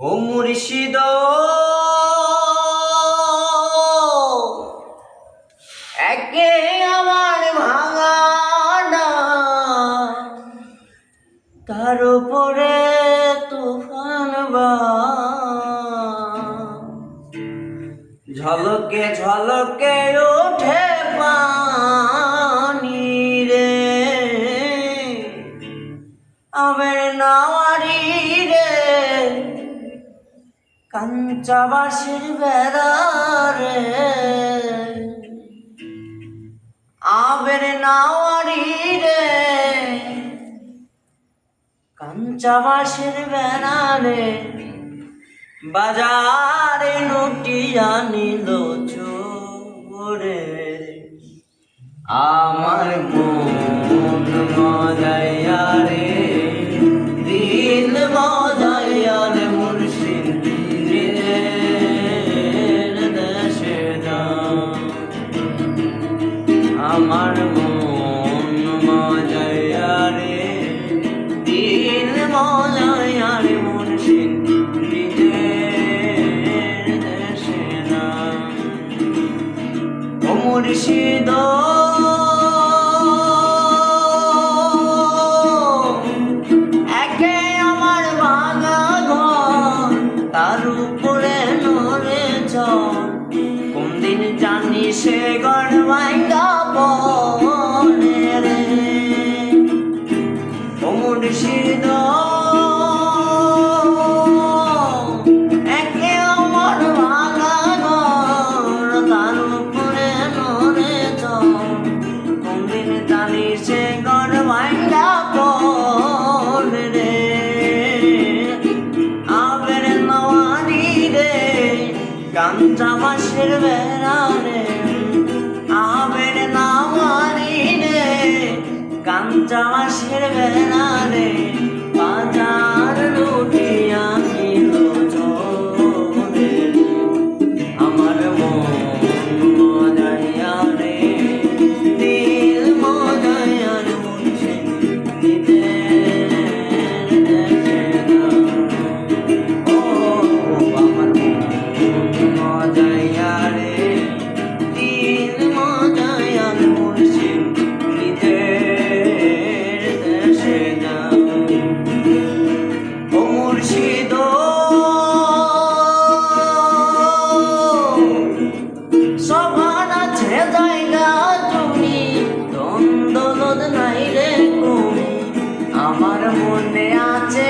ও মুর্শিদ। একে আমার ভাঙানা তার উপরে তুফান বা। ঝলকে ঝলকে ওঠে কাঞ্চাবাসীর বেড়া রে। আবের নাওয়ারি রে। কাঞ্চাবাসীর বেড়া রে। বাজারে নোটিয়া নিল চোরে। আমার মন মজাইয়া আমার মন মজাইয়া রে। দিল মজাইয়া রে মুর্শিদ নিজের মুর্শিদ তার উপরে নড়ে চর। কোন দিন জানি সে গড় কাঞ্চা বাসের বেড়া রে আবের নওয়ানি রে কাঞ্চা বাসের মনে আছে